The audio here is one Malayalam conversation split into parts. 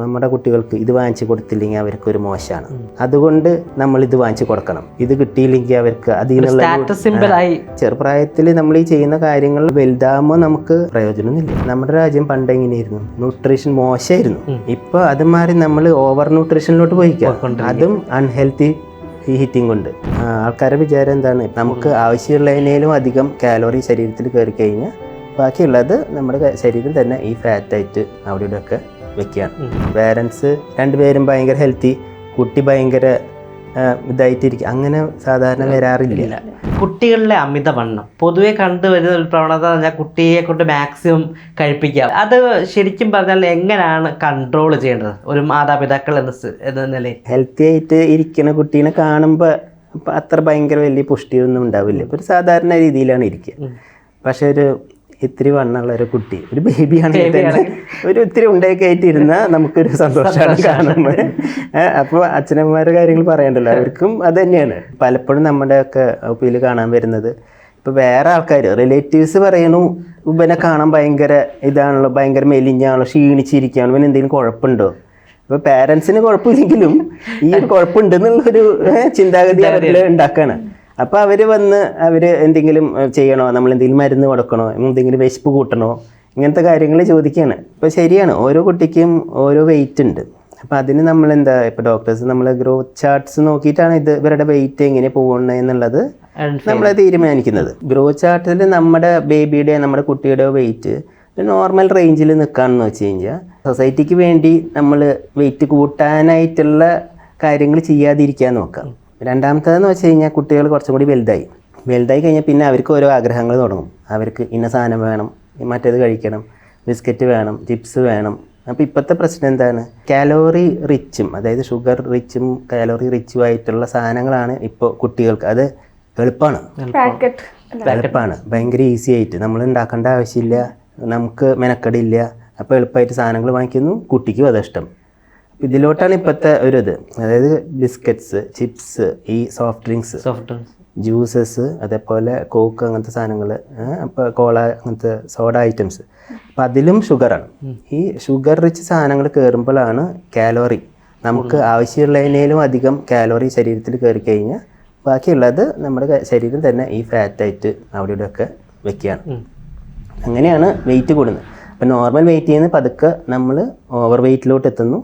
നമ്മുടെ കുട്ടികൾക്ക് ഇത് വാങ്ങിച്ചു കൊടുത്തില്ലെങ്കിൽ അവർക്ക് ഒരു മോശമാണ്. അതുകൊണ്ട് നമ്മൾ ഇത് വാങ്ങിച്ചു കൊടുക്കണം. ഇത് കിട്ടിയില്ലെങ്കിൽ അവർക്ക് അതിൽ നിന്നുള്ള ചെറുപ്രായത്തിൽ നമ്മൾ ഈ ചെയ്യുന്ന കാര്യങ്ങൾ വലുതാകുമ്പോൾ നമുക്ക് പ്രയോജനമൊന്നുമില്ല. നമ്മുടെ രാജ്യം പണ്ട് എങ്ങനെയായിരുന്നു? ന്യൂട്രീഷൻ മോശമായിരുന്നു. ഇപ്പൊ അത് മാറി നമ്മൾ ഓവർ ന്യൂട്രീഷനിലോട്ട് പോയിക്കാം അതും അൺഹെൽത്തി ഹീറ്റിംഗ് കൊണ്ട്. ആൾക്കാരുടെ വിചാരം എന്താണ്? നമുക്ക് ആവശ്യമുള്ളതിനേലും അധികം കാലോറി ശരീരത്തിൽ കയറി കഴിഞ്ഞാൽ ബാക്കിയുള്ളത് നമ്മുടെ ശരീരം തന്നെ ഈ ഫാറ്റായിട്ട് അവിടെ ഇവിടെ ഒക്കെ വെക്കുകയാണ് പേരൻസ് രണ്ടുപേരും ഭയങ്കര ഹെൽത്തി കുട്ടി ഭയങ്കര ഇതായിട്ടിരിക്കും. അങ്ങനെ സാധാരണ വരാറില്ല. കുട്ടികളിലെ അമിതവണ്ണം. പൊതുവെ കണ്ടുവരുന്ന ഒരു പ്രവണത എന്ന് പറഞ്ഞാൽ കുട്ടിയെ കൊണ്ട് മാക്സിമം കഴിപ്പിക്കുക. അത് ശരിക്കും പറഞ്ഞാൽ എങ്ങനെയാണ് കൺട്രോൾ ചെയ്യേണ്ടത്? ഒരു മാതാപിതാക്കൾ എന്ന എന്ന നിലയിൽ. ഹെൽത്തി ആയിട്ട് ഇരിക്കുന്ന കുട്ടീനെ കാണുമ്പോൾ അത്ര ഭയങ്കര വലിയ പുഷ്ടിയൊന്നും ഉണ്ടാവില്ല. ഒരു സാധാരണ രീതിയിലാണ് ഇരിക്കുക പക്ഷെ ഒരു ഇത്തിരി വണ്ണുള്ള ഒരു കുട്ടി. ഒരു ബേബിയാണെങ്കിൽ തന്നെ ഒരു ഇത്തിരി ഉണ്ടൊക്കെ ആയിട്ട് ഇരുന്നാൽ നമുക്കൊരു സന്തോഷമാണ് കാണുന്നത്. അപ്പോൾ അച്ഛനമ്മമാരുടെ കാര്യങ്ങൾ പറയണ്ടല്ലോ. അവർക്കും അത് തന്നെയാണ് പലപ്പോഴും നമ്മുടെയൊക്കെ ഒപ്പിയിൽ കാണാൻ വരുന്നത്. ഇപ്പോൾ വേറെ ആൾക്കാർ റിലേറ്റീവ്സ് പറയണു ഇവനെ കാണാൻ ഭയങ്കര ഇതാണല്ലോ ഭയങ്കര മെലിഞ്ഞാണല്ലോ ക്ഷീണിച്ചിരിക്കുകയാണ്. ഇവന് എന്തെങ്കിലും കുഴപ്പമുണ്ടോ? അപ്പോൾ പാരൻസിന് കുഴപ്പമില്ലെങ്കിലും ഈ ഒരു കുഴപ്പമുണ്ടെന്നുള്ളൊരു ചിന്താഗതി അവരിൽ ഉണ്ടാക്കുകയാണ് അപ്പോൾ അവർ വന്ന് അവർ എന്തെങ്കിലും ചെയ്യണോ? നമ്മൾ എന്തെങ്കിലും മരുന്ന് കൊടുക്കണോ? എന്തെങ്കിലും വിശപ്പ് കൂട്ടണോ? ഇങ്ങനത്തെ കാര്യങ്ങൾ ചോദിക്കുകയാണ് ഇപ്പോൾ ശരിയാണ്. ഓരോ കുട്ടിക്കും ഓരോ വെയിറ്റ് ഉണ്ട്. അപ്പോൾ അതിന് നമ്മൾ എന്താ ഇപ്പോൾ ഡോക്ടേഴ്സ് നമ്മൾ ഗ്രോത്ത് ചാർട്ട്സ് നോക്കിയിട്ടാണ് ഇത് ഇവരുടെ വെയിറ്റ് എങ്ങനെ പോകുന്നത് എന്നുള്ളത് നമ്മൾ തീരുമാനിക്കുന്നത്. ഗ്രോത്ത് ചാർട്ടിൽ നമ്മുടെ ബേബിയുടെ നമ്മുടെ കുട്ടിയുടെ വെയിറ്റ് നോർമൽ റേഞ്ചിൽ നിൽക്കാമെന്ന് വെച്ച് കഴിഞ്ഞാൽ സൊസൈറ്റിക്ക് വേണ്ടി നമ്മൾ വെയിറ്റ് കൂട്ടാനായിട്ടുള്ള കാര്യങ്ങൾ ചെയ്യാതിരിക്കാൻ നോക്കാം. രണ്ടാമത്തേതെന്ന് വെച്ച് കഴിഞ്ഞാൽ കുട്ടികൾ കുറച്ചും കൂടി വലുതായി. വലുതായി കഴിഞ്ഞാൽ പിന്നെ അവർക്ക് ഓരോ ആഗ്രഹങ്ങൾ തുടങ്ങും. അവർക്ക് ഇന്ന സാധനം വേണം മറ്റേത് കഴിക്കണം ബിസ്ക്കറ്റ് വേണം ചിപ്സ് വേണം. അപ്പോൾ ഇപ്പോഴത്തെ പ്രശ്നം എന്താണ്? കാലോറി റിച്ചും അതായത് ഷുഗർ റിച്ചും കാലോറി റിച്ചും ആയിട്ടുള്ള സാധനങ്ങളാണ് ഇപ്പോൾ കുട്ടികൾക്ക്. അത് എളുപ്പമാണ്. എളുപ്പമാണ്. ഭയങ്കര ഈസി ആയിട്ട്. നമ്മൾ ഉണ്ടാക്കേണ്ട ആവശ്യമില്ല. നമുക്ക് മെനക്കടില്ല. അപ്പോൾ എളുപ്പമായിട്ട് സാധനങ്ങൾ വാങ്ങിക്കുന്നു. കുട്ടിക്കും അതിഷ്ടം ഇഷ്ടം. ഇതിലോട്ടാണ് ഇപ്പോഴത്തെ ഒരു ഇത് അതായത് ബിസ്ക്കറ്റ്സ് ചിപ്സ് ഈ soft drinks soft drinks juices അതേപോലെ കോക്ക് അങ്ങനത്തെ സാധനങ്ങൾ അപ്പോൾ കോള അങ്ങനത്തെ സോഡ ഐറ്റംസ് അപ്പം അതിലും ഷുഗറാണ് ഈ ഷുഗർ റിച്ച് സാധനങ്ങൾ കയറുമ്പോഴാണ് കാലോറി നമുക്ക് ആവശ്യമുള്ളതിനേലും അധികം കാലോറി ശരീരത്തിൽ കയറി കഴിഞ്ഞാൽ ബാക്കിയുള്ളത് നമ്മുടെ ശരീരം തന്നെ ഈ ഫാറ്റായിട്ട് അവിടെ ഇവിടെ ഒക്കെ വെക്കുകയാണ് അങ്ങനെയാണ് വെയിറ്റ് കൂടുന്നത്. അപ്പം നോർമൽ വെയിറ്റ് ചെയ്യുന്ന പതുക്കെ നമ്മൾ ഓവർ വെയിറ്റിലോട്ട് എത്തുന്നു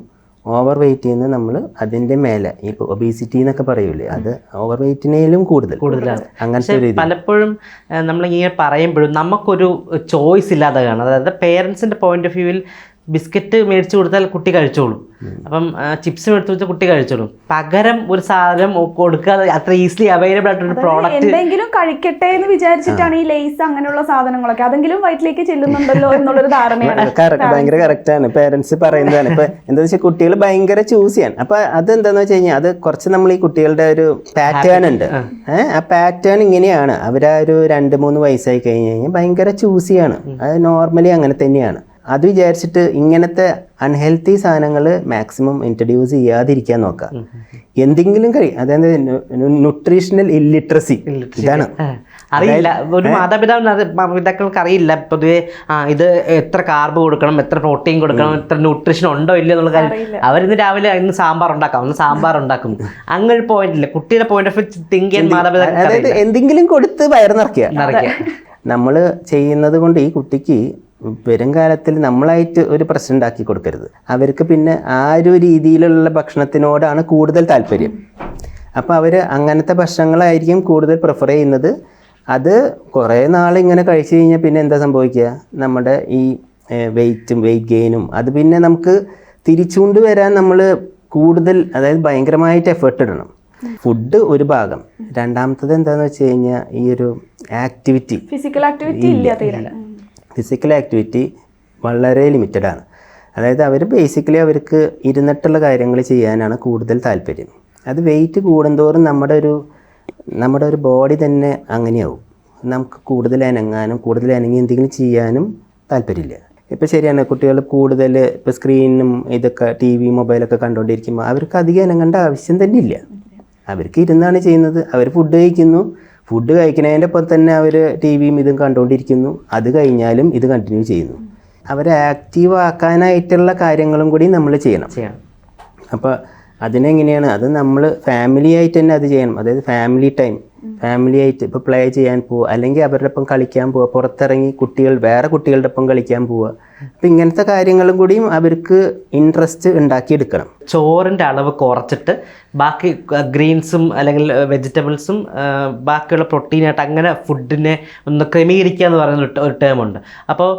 ഓവർ വെയിറ്റ് ചെയ്യുന്ന നമ്മൾ അതിന്റെ മേലെ ഈ ഒബീസിറ്റി എന്നൊക്കെ പറയൂലേ അത് ഓവർ വെയിറ്റിനേലും കൂടുതൽ. കൂടുതലാണ്. അങ്ങനത്തെ പലപ്പോഴും നമ്മൾ ഇങ്ങനെ പറയുമ്പോഴും നമുക്കൊരു ചോയ്സ് ഇല്ലാതെ കാണും. അതായത് പേരൻസിന്റെ പോയിന്റ് ഓഫ് വ്യൂവിൽ ബിസ്ക്കറ്റ് മേടിച്ചു കൊടുത്താൽ കുട്ടി കഴിച്ചോളും. അപ്പം ചിപ്സ് മേടിച്ചു കൊടുത്താൽ കുട്ടി കഴിച്ചോളും. പകരം ഒരു സാധനം കൊടുക്കാതെ അത്ര ഈസിലി അവൈലബിൾ ആയിട്ടൊരു പ്രോഡക്റ്റ് എന്തെങ്കിലും കഴിക്കട്ടെ എന്ന് വിചാരിച്ചിട്ടാണ് ഈ ലേസ് അങ്ങനെയുള്ള സാധനങ്ങളൊക്കെ. അതെങ്കിലും വയറ്റിലേക്ക് ചെല്ലുന്നുണ്ടല്ലോ എന്നുള്ളൊരു ധാരണയാണ്. കറക്റ്റ് ഭയങ്കര കറക്റ്റാണ് പേരൻസ് പറയുന്നതാണ്. ഇപ്പൊ എന്താ വെച്ചാൽ കുട്ടികൾ ഭയങ്കര ചൂസ് ചെയ്യാൻ അപ്പൊ അത് എന്താന്ന് വെച്ച് കഴിഞ്ഞാൽ അത് കുറച്ച് നമ്മൾ ഈ കുട്ടികളുടെ ഒരു പാറ്റേൺ ഉണ്ട്. ആ. പാറ്റേൺ ഇങ്ങനെയാണ്. അവരാ ഒരു രണ്ട് മൂന്ന് വയസ്സായി കഴിഞ്ഞ് കഴിഞ്ഞാൽ ഭയങ്കര ചൂസ് ചെയ്യാണ് അത് നോർമലി അങ്ങനെ തന്നെയാണ്. അത് വിചാരിച്ചിട്ട് ഇങ്ങനത്തെ അൺഹെൽത്തി സാധനങ്ങൾ മാക്സിമം ഇൻട്രൊഡ്യൂസ് ചെയ്യാതിരിക്കാൻ നോക്കുക എന്തെങ്കിലും കഴിയും അതായത് ന്യൂട്രീഷണൽ ഇല്ലിട്രസി ഇതാണ്. അറിയില്ല. ഒരു മാതാപിതാവ് മാതാപിതാക്കൾക്ക് അറിയില്ല. പൊതുവെ ആ ഇത് എത്ര കാർബ് കൊടുക്കണം എത്ര പ്രോട്ടീൻ കൊടുക്കണം എത്ര ന്യൂട്രീഷൻ ഉണ്ടോ ഇല്ലയോ എന്നുള്ള കാര്യം അവരിന്ന് രാവിലെ ഇന്ന് സാമ്പാർ ഉണ്ടാക്കാം. ഒന്ന് സാമ്പാർ ഉണ്ടാക്കും. അങ്ങനെ ഒരു പോയിന്റ് ഇല്ല. കുട്ടിയുടെ പോയിന്റ് ഓഫ് തിങ്ക് ചെയ്യാൻ മാതാപിതാക്കൾ അതായത് എന്തെങ്കിലും കൊടുത്ത് വയർ നിറക്കുക നിറയ്ക്കുക. നമ്മൾ ചെയ്യുന്നത് കൊണ്ട് ഈ കുട്ടിക്ക് വരും കാലത്തിൽ നമ്മളായിട്ട് ഒരു പ്രശ്നം ഉണ്ടാക്കി കൊടുക്കരുത്. അവർക്ക് പിന്നെ ആ ഒരു രീതിയിലുള്ള ഭക്ഷണത്തിനോടാണ് കൂടുതൽ താല്പര്യം. അപ്പോൾ അവർ അങ്ങനത്തെ ഭക്ഷണങ്ങളായിരിക്കും കൂടുതൽ പ്രിഫർ ചെയ്യുന്നത്. അത് കുറേ നാൾ ഇങ്ങനെ കഴിച്ചു കഴിഞ്ഞാൽ പിന്നെ എന്താ സംഭവിക്കുക? നമ്മുടെ ഈ വെയിറ്റും വെയിറ്റ് ഗെയിനും അത് പിന്നെ നമുക്ക് തിരിച്ചുകൊണ്ട് വരാൻ നമ്മൾ കൂടുതൽ അതായത് ഭയങ്കരമായിട്ട് എഫേർട്ട് ഇടണം. ഫുഡ് ഒരു ഭാഗം. രണ്ടാമത്തത് എന്താണെന്ന് വെച്ച് കഴിഞ്ഞാൽ ഈ ഒരു ആക്ടിവിറ്റി ഫിസിക്കൽ ആക്ടിവിറ്റി ഇല്ല തീരെ. ഫിസിക്കൽ ആക്ടിവിറ്റി വളരെ ലിമിറ്റഡ് ആണ്. അതായത് അവർ ബേസിക്കലി അവർക്ക് ഇരുന്നിട്ടുള്ള കാര്യങ്ങൾ ചെയ്യാനാണ് കൂടുതൽ താല്പര്യം. അത് വെയിറ്റ് കൂടുന്തോറും നമ്മുടെ ഒരു നമ്മുടെ ഒരു ബോഡി തന്നെ അങ്ങനെയാവും. നമുക്ക് കൂടുതൽ അനങ്ങാനും കൂടുതൽ അനങ്ങി എന്തെങ്കിലും ചെയ്യാനും താല്പര്യമില്ല. ഇപ്പോൾ ശരിയാണ് കുട്ടികൾ കൂടുതൽ ഇപ്പോൾ സ്ക്രീനും ഇതൊക്കെ ടി വി മൊബൈലൊക്കെ കണ്ടുകൊണ്ടിരിക്കുമ്പോൾ അവർക്ക് അധികം അനങ്ങേണ്ട ആവശ്യം തന്നെ ഇല്ല. അവർക്ക് ഇരുന്നാണ് ചെയ്യുന്നത്. അവർ ഫുഡ് കഴിക്കുന്നു. ഫുഡ് കഴിക്കുന്നതിന്റെ ഒപ്പം തന്നെ അവർ ടി വിയും ഇതും കണ്ടുകൊണ്ടിരിക്കുന്നു അത് കഴിഞ്ഞാലും ഇത് കണ്ടിന്യൂ ചെയ്യുന്നു. അവരെ ആക്റ്റീവ് ആക്കാനായിട്ടുള്ള കാര്യങ്ങളും കൂടി നമ്മൾ ചെയ്യണം. ചെയ്യണം. അപ്പോൾ അതിനെങ്ങനെയാണ്? അത് നമ്മൾ ഫാമിലി ആയിട്ട് തന്നെ അത് ചെയ്യണം. അതായത് ഫാമിലി ടൈം ഫാമിലി ആയിട്ട് ഇപ്പോൾ പ്ലേ ചെയ്യാൻ പോവുക അല്ലെങ്കിൽ അവരുടെ ഒപ്പം കളിക്കാൻ പോവുക പുറത്തിറങ്ങി കുട്ടികൾ വേറെ കുട്ടികളുടെ ഒപ്പം കളിക്കാൻ പോവുക അപ്പം ഇങ്ങനത്തെ കാര്യങ്ങളും കൂടിയും അവർക്ക് ഇൻട്രസ്റ്റ് ഉണ്ടാക്കിയെടുക്കണം. ചോറിന്റെ അളവ് കുറച്ചിട്ട് ബാക്കി ഗ്രീൻസും അല്ലെങ്കിൽ വെജിറ്റബിൾസും ബാക്കിയുള്ള പ്രോട്ടീനായിട്ട് അങ്ങനെ ഫുഡിനെ ഒന്ന് ക്രമീകരിക്കുക എന്ന് പറയുന്ന ഒരു- ടേമുണ്ട് അപ്പോൾ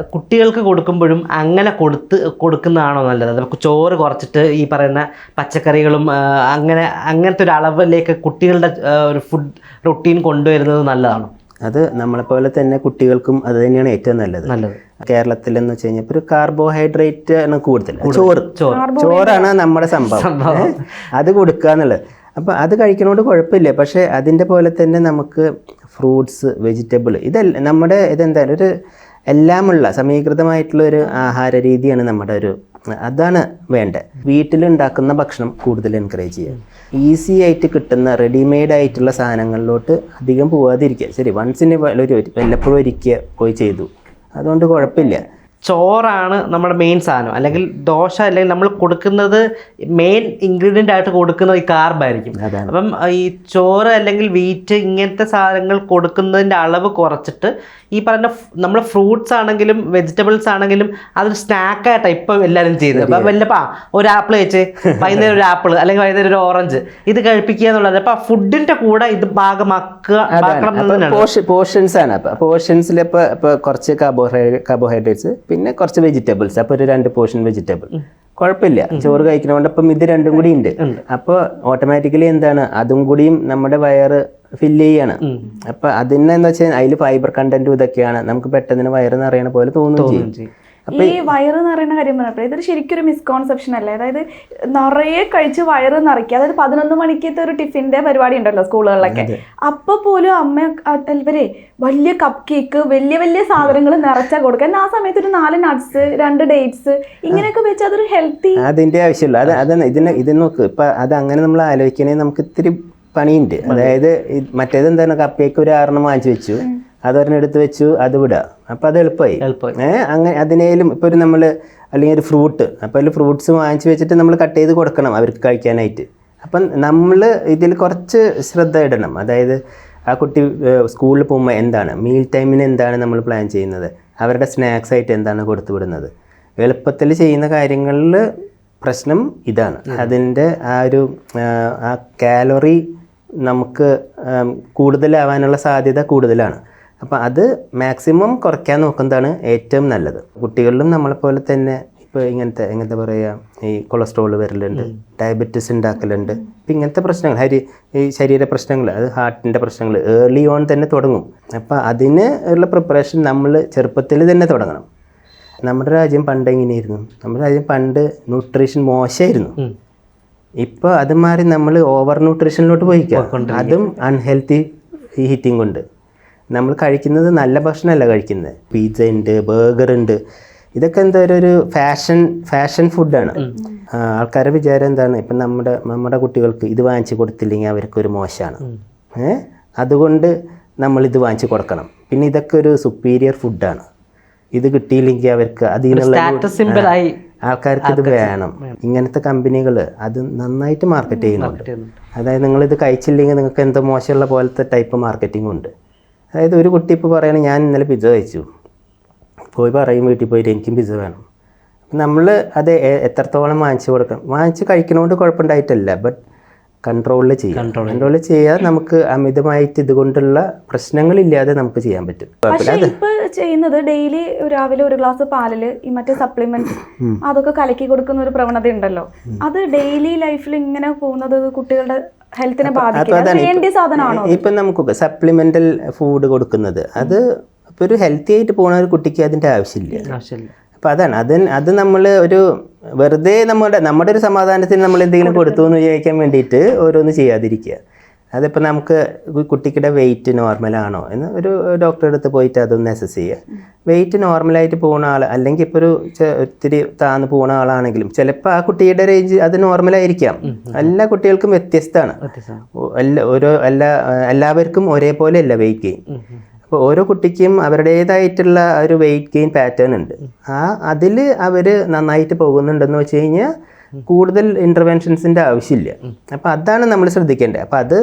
കുട്ടികൾക്ക് കൊടുക്കുമ്പോഴും അങ്ങനെ കൊടുത്ത് കൊടുക്കുന്നതാണോ നല്ലത്? നമുക്ക് ചോറ് കുറച്ചിട്ട് ഈ പറയുന്ന പച്ചക്കറികളും അങ്ങനെ അങ്ങനത്തെ ഒരു അളവിലേക്ക് കുട്ടികളുടെ ഒരു ഫുഡ് റൊട്ടീൻ കൊണ്ടുവരുന്നത് നല്ലതാണോ? അത് നമ്മളെപ്പോലെ തന്നെ കുട്ടികൾക്കും അത് തന്നെയാണ് ഏറ്റവും നല്ലത്. കേരളത്തിൽ എന്ന് വെച്ച് കഴിഞ്ഞാൽ ഒരു കാർബോഹൈഡ്രേറ്റ് ആണ് കൂടുതൽ ചോറ്. ചോറ്. ചോറാണ് നമ്മുടെ സംഭവം. അത് കൊടുക്കുക എന്നുള്ളത്. അപ്പം അത് കഴിക്കണോണ്ട് കുഴപ്പമില്ല. പക്ഷേ അതിന്റെ പോലെ തന്നെ നമുക്ക് ഫ്രൂട്ട്സ് വെജിറ്റബിൾ ഇതല്ല നമ്മുടെ ഇതെന്തായാലും ഒരു എല്ലാമുള്ള സമീകൃതമായിട്ടുള്ള ഒരു ആഹാര രീതിയാണ് നമ്മുടെ ഒരു അതാണ് വേണ്ടത്. വീട്ടിലുണ്ടാക്കുന്ന ഭക്ഷണം കൂടുതൽ എൻകറേജ് ചെയ്യുക. ഈസി ആയിട്ട് കിട്ടുന്ന റെഡിമെയ്ഡ് ആയിട്ടുള്ള സാധനങ്ങളിലോട്ട് അധികം പോവാതിരിക്കുക. ശരി വൺസിന് ഒരു വല്ലപ്പോഴും ഒരിക്കുക പോയി ചെയ്തു. അതുകൊണ്ട് കുഴപ്പമില്ല. ചോറാണ് നമ്മുടെ മെയിൻ സാധനം. അല്ലെങ്കിൽ ദോശ അല്ലെങ്കിൽ നമ്മൾ കൊടുക്കുന്നത് മെയിൻ ഇൻഗ്രീഡിയന്റ് ആയിട്ട് കൊടുക്കുന്നത് ഈ കാർബായിരിക്കും. അപ്പം ഈ ചോറ് അല്ലെങ്കിൽ വീറ്റ് ഇങ്ങനത്തെ സാധനങ്ങൾ കൊടുക്കുന്നതിന്റെ അളവ് കുറച്ചിട്ട് ഈ പറഞ്ഞ നമ്മൾ ഫ്രൂട്ട്സ് ആണെങ്കിലും വെജിറ്റബിൾസ് ആണെങ്കിലും അതൊരു സ്നാക്കായിട്ടാണ് ഇപ്പം എല്ലാവരും ചെയ്യുന്നത്. അപ്പം വല്ലപ്പാ ഒരു ആപ്പിൾ വെച്ച് വൈകുന്നേരം ഒരു ആപ്പിൾ അല്ലെങ്കിൽ വൈകുന്നേരം ഒരു ഓറഞ്ച് ഇത് കഴിപ്പിക്കുക എന്നുള്ളത്. അപ്പം ഫുഡിന്റെ കൂടെ ഇത് ഭാഗമാക്കുക പോർഷൻസ് ആണ്. അപ്പോൾ പോർഷൻസിൽ ഇപ്പോൾ ഇപ്പോൾ കുറച്ച് കാർബോഹൈഡ്രേറ്റ് കാർബോഹൈഡ്രേറ്റ്സ് പിന്നെ കുറച്ച് വെജിറ്റബിൾസ് അപ്പോൾ ഒരു രണ്ട് പോർഷൻ വെജിറ്റബിൾ കുഴപ്പമില്ല. ചോറ് കഴിക്കുന്നതുകൊണ്ട് അപ്പം ഇത് രണ്ടും കൂടി ഉണ്ട്. അപ്പോൾ ഓട്ടോമാറ്റിക്കലി എന്താണ്? അതും കൂടിയും നമ്മുടെ വയറ് ഫില്ല് ചെയ്യാണ്. അപ്പം അതിനെന്ന് വെച്ചാൽ അതിൽ ഫൈബർ കണ്ടന്റും ഇതൊക്കെയാണ്. നമുക്ക് പെട്ടെന്ന് വയറ് നിറയണ പോലെ തോന്നുകയും ചെയ്യും. ഈ വയറ് നിറയുന്ന കാര്യം പറഞ്ഞപ്പോൾ ഇതൊരു ശരിക്കും ഒരു മിസ്കോൺസെപ്ഷൻ അല്ലേ? അതായത് നിറയെ കഴിച്ച് വയറ് നിറയ്ക്കുക. അതായത് പതിനൊന്ന് മണിക്കത്തെ ഒരു ടിഫിന്റെ പരിപാടി ഉണ്ടല്ലോ സ്കൂളുകളിലൊക്കെ. അപ്പൊ പോലും അമ്മ ഇവരെ വലിയ കപ്പ് കേക്ക് വലിയ വലിയ സാധനങ്ങൾ നിറച്ചാ കൊടുക്കുക. എന്നാ ആ സമയത്ത് ഒരു നാല് നട്ട്സ് രണ്ട് ഡേറ്റ്സ് ഇങ്ങനെയൊക്കെ വെച്ച് അതൊരു ഹെൽത്തി അതിന്റെ ആവശ്യമില്ല. അത് അത് ഇതിന് ഇത് നോക്ക്. ഇപ്പം അത് അങ്ങനെ നമ്മൾ ആലോചിക്കണേ നമുക്ക് ഇത്തിരി പണിയുണ്ട്. അതായത് മറ്റേത് എന്താണ്? കപ്പ് കേക്ക് ഒരു ആറെണ്ണം വാങ്ങിച്ചു വെച്ചു. അതൊരെണ്ണം എടുത്ത് വെച്ചു അത് വിടുക അപ്പോൾ അത് എളുപ്പമായി. ഏഹ് അങ്ങനെ അതിനേലും ഇപ്പോൾ ഒരു നമ്മൾ അല്ലെങ്കിൽ ഒരു ഫ്രൂട്ട് അപ്പോൾ അതിൽ ഫ്രൂട്ട്സ് വാങ്ങിച്ച് വെച്ചിട്ട് നമ്മൾ കട്ട് ചെയ്ത് കൊടുക്കണം അവർക്ക് കഴിക്കാനായിട്ട്. അപ്പം നമ്മൾ ഇതിൽ കുറച്ച് ശ്രദ്ധ ഇടണം. അതായത് ആ കുട്ടി സ്കൂളിൽ പോകുമ്പോൾ എന്താണ് മീൽ ടൈമിന് എന്താണ് നമ്മൾ പ്ലാൻ ചെയ്യുന്നത്? അവരുടെ സ്നാക്സ് ആയിട്ട് എന്താണ് കൊടുത്തു വിടുന്നത്? എളുപ്പത്തിൽ ചെയ്യുന്ന കാര്യങ്ങളിൽ പ്രശ്നം ഇതാണ്. അതിന്റെ ആ ഒരു ആ, കാലറി നമുക്ക് കൂടുതലാവാനുള്ള സാധ്യത കൂടുതലാണ്. അപ്പം അത് മാക്സിമം കുറയ്ക്കാൻ നോക്കുന്നതാണ് ഏറ്റവും നല്ലത്. കുട്ടികളിലും നമ്മളെപ്പോലെ തന്നെ ഇപ്പോൾ ഇങ്ങനത്തെ എങ്ങനത്തെ പറയുക ഈ കൊളസ്ട്രോൾ വരലുണ്ട് ഡയബറ്റിസ് ഉണ്ടാക്കലുണ്ട് ഇപ്പം ഇങ്ങനത്തെ പ്രശ്നങ്ങൾ ഹരി ഈ ശരീര പ്രശ്നങ്ങൾ അത് ഹാർട്ടിന്റെ പ്രശ്നങ്ങൾ ഏർലി ഓൺ തന്നെ തുടങ്ങും. അപ്പോൾ അതിന് ഉള്ള പ്രിപ്പറേഷൻ നമ്മൾ ചെറുപ്പത്തിൽ തന്നെ തുടങ്ങണം. നമ്മുടെ രാജ്യം പണ്ട് എങ്ങനെയായിരുന്നു? നമ്മുടെ രാജ്യം പണ്ട് ന്യൂട്രീഷൻ മോശമായിരുന്നു. ഇപ്പോൾ അത് മാറി നമ്മൾ ഓവർ ന്യൂട്രീഷനിലോട്ട് പോയിക്കാം. അതും അൺഹെൽത്തി ഹീറ്റിംഗ് കൊണ്ട്. നമ്മൾ കഴിക്കുന്നത് നല്ല ഭക്ഷണമല്ല കഴിക്കുന്നത്. പിസ്സ ഉണ്ട് ബർഗർ ഉണ്ട്. ഇതൊക്കെ എന്താ ഒരു- ഒരു ഫാഷൻ ഫാഷൻ ഫുഡാണ് ആൾക്കാരുടെ വിചാരം എന്താണ്? ഇപ്പം നമ്മുടെ നമ്മുടെ കുട്ടികൾക്ക് ഇത് വാങ്ങിച്ചു കൊടുത്തില്ലെങ്കിൽ അവർക്കൊരു മോശമാണ്. ഏഹ് അതുകൊണ്ട് നമ്മൾ ഇത് വാങ്ങിച്ചു കൊടുക്കണം. പിന്നെ ഇതൊക്കെ ഒരു സുപ്പീരിയർ ഫുഡാണ് ഇത് കിട്ടിയില്ലെങ്കിൽ അവർക്ക് അതിൽ നിന്നുള്ള ആൾക്കാർക്ക് ഇത് വേണം. ഇങ്ങനത്തെ കമ്പനികൾ അത് നന്നായിട്ട് മാർക്കറ്റ് ചെയ്യുന്നുണ്ട്. അതായത് നിങ്ങൾ ഇത് കഴിച്ചില്ലെങ്കിൽ നിങ്ങൾക്ക് എന്തോ മോശമുള്ള പോലത്തെ ടൈപ്പ് മാർക്കറ്റിംഗ് ഉണ്ട്. അതായത് ഒരു കുട്ടി ഇപ്പോൾ പറയണ ഞാൻ ഇന്നലെ പിസ്സ കഴിച്ചു. പോയി പറയും വീട്ടിൽ പോയിട്ട് എനിക്കും പിസ്സ വേണം. നമ്മൾ അത് എത്രത്തോളം വാങ്ങിച്ചു കൊടുക്കണം? വാങ്ങിച്ച് കഴിക്കണോണ്ട് കുഴപ്പമുണ്ടായിട്ടല്ല. ബട്ട് കൺട്രോളിൽ ചെയ്യാം. കൺട്രോളിൽ ചെയ്യാതെ നമുക്ക് അമിതമായിട്ട് ഇതുകൊണ്ടുള്ള പ്രശ്നങ്ങളില്ലാതെ നമുക്ക് ചെയ്യാൻ പറ്റും. ഇപ്പൊ ചെയ്യുന്നത് ഡെയിലി രാവിലെ ഒരു ഗ്ലാസ് പാലിൽ ഈ മറ്റേ സപ്ലിമെന്റ്സ് അതൊക്കെ കലക്കി കൊടുക്കുന്ന ഒരു പ്രവണത ഉണ്ടല്ലോ. അത് ഡെയിലി ലൈഫിൽ ഇങ്ങനെ പോകുന്നത് കുട്ടികളുടെ ഹെൽത്തിനെ ബാധിക്കും ഇപ്പം നമുക്ക് സപ്ലിമെന്റൽ ഫുഡ് കൊടുക്കുന്നത്. അത് ഇപ്പൊ ഒരു ഹെൽത്തി ആയിട്ട് പോണ ഒരു കുട്ടിക്ക് അതിന്റെ ആവശ്യമില്ല. ആവശ്യമില്ല. അപ്പം അതാണ്. അത് അത് നമ്മൾ ഒരു വെറുതെ നമ്മുടെ നമ്മുടെ ഒരു സമാധാനത്തിന് നമ്മൾ എന്തെങ്കിലും കൊടുത്തു എന്ന് വിചാരിക്കാൻ വേണ്ടിയിട്ട് ഓരോന്ന് ചെയ്യാതിരിക്കുക. അതിപ്പോൾ നമുക്ക് കുട്ടിക്കിടെ വെയിറ്റ് നോർമലാണോ എന്ന് ഒരു ഡോക്ടറെ അടുത്ത് പോയിട്ട് അതൊന്ന് അസസ് ചെയ്യുക. വെയിറ്റ് നോർമലായിട്ട് പോകുന്ന ആൾ അല്ലെങ്കിൽ ഇപ്പോൾ ഒരു ഒത്തിരി താന്ന് പോകുന്ന ആളാണെങ്കിലും ചിലപ്പോൾ ആ കുട്ടിയുടെ റേഞ്ച് അത് നോർമലായിരിക്കാം എല്ലാ കുട്ടികൾക്കും വ്യത്യസ്തമാണ്. എല്ലാ ഓരോ എല്ലാ എല്ലാവർക്കും ഒരേപോലെ അല്ല വെയിറ്റ് ഗെയിൻ അപ്പോൾ ഓരോ കുട്ടിക്കും അവരുടേതായിട്ടുള്ള ഒരു വെയിറ്റ് ഗെയിൻ പാറ്റേൺ ഉണ്ട്. ആ അതിൽ അവർ നന്നായിട്ട് പോകുന്നുണ്ടെന്ന് വെച്ച് കഴിഞ്ഞാൽ കൂടുതൽ ഇന്റർവെൻഷൻസിന്റെ ആവശ്യമില്ല. അപ്പോൾ അതാണ് നമ്മൾ ശ്രദ്ധിക്കേണ്ടത്. അപ്പോൾ അത്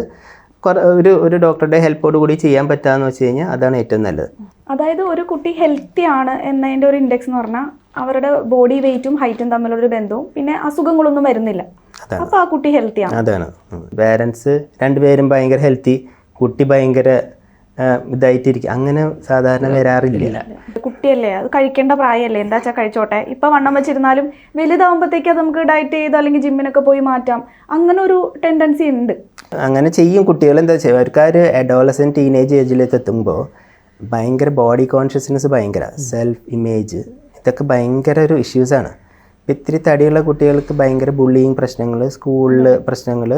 ഒരു ഒരു ഡോക്ടറുടെ ഹെൽപ്പോട് കൂടി ചെയ്യാൻ പറ്റാന്ന് വെച്ച് കഴിഞ്ഞാൽ അതാണ് ഏറ്റവും നല്ലത്. അതായത് ഒരു കുട്ടി ഹെൽത്തി ആണ് എന്നതിന്റെ ഒരു ഇൻഡെക്സ് എന്ന് പറഞ്ഞാൽ അവരുടെ ബോഡി വെയിറ്റും ഹൈറ്റും തമ്മിലുള്ള ഒരു ബന്ധവും പിന്നെ അസുഖങ്ങളൊന്നും വരുന്നില്ല. അപ്പോൾ അപ്പൊ ആ കുട്ടി ഹെൽത്തി ആണ്. അതാണ്. പേരൻസ് രണ്ടുപേരും ഭയങ്കര ഹെൽത്തി കുട്ടി ഭയങ്കര ഇതായിട്ടിരിക്കും. അങ്ങനെ സാധാരണ വരാറില്ല. കുട്ടിയല്ലേ? അത് കഴിക്കേണ്ട പ്രായമല്ലേ? എന്താ വെച്ചാൽ കഴിച്ചോട്ടെ. ഇപ്പൊ വണ്ണം വെച്ചിരുന്നാലും വലുതാവുമ്പോഴത്തേക്ക് അത് നമുക്ക് ഡയറ്റ് ചെയ്ത് അല്ലെങ്കിൽ ജിമ്മിനൊക്കെ പോയി മാറ്റാം. അങ്ങനെ ഒരു ടെൻഡൻസി ഉണ്ട്. അങ്ങനെ ചെയ്യും കുട്ടികൾ. എന്താ വെച്ചാൽ അവർക്ക് ആ ഒരു അഡോളസൻ ടീനേജ് ഏജിലേക്ക് എത്തുമ്പോൾ ഭയങ്കര ബോഡി കോൺഷ്യസ്നെസ് ഭയങ്കര സെൽഫ് ഇമേജ് ഇതൊക്കെ ഭയങ്കര ഒരു ഇഷ്യൂസാണ് ഇപ്പം ഇത്തിരി തടിയുള്ള കുട്ടികൾക്ക് ഭയങ്കര ബുള്ളിങ് പ്രശ്നങ്ങൾ സ്കൂളിൽ പ്രശ്നങ്ങൾ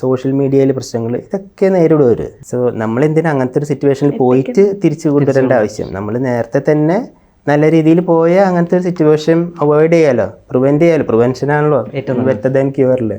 സോഷ്യൽ മീഡിയയിൽ പ്രശ്നങ്ങൾ ഇതൊക്കെ നേരിടും അവർ സോ നമ്മൾ എന്തിനാ അങ്ങനത്തെ ഒരു സിറ്റുവേഷനിൽ പോയിട്ട് തിരിച്ചു കൊണ്ടുവരേണ്ട ആവശ്യം? നമ്മൾ നേരത്തെ തന്നെ നല്ല രീതിയിൽ പോയാൽ അങ്ങനത്തെ ഒരു സിറ്റുവേഷൻ അവോയ്ഡ് ചെയ്യാലോ? പ്രിവെന്റ് ചെയ്യാലോ? പ്രിവെൻഷൻ ആണല്ലോ. Better than ക്യൂറിൽ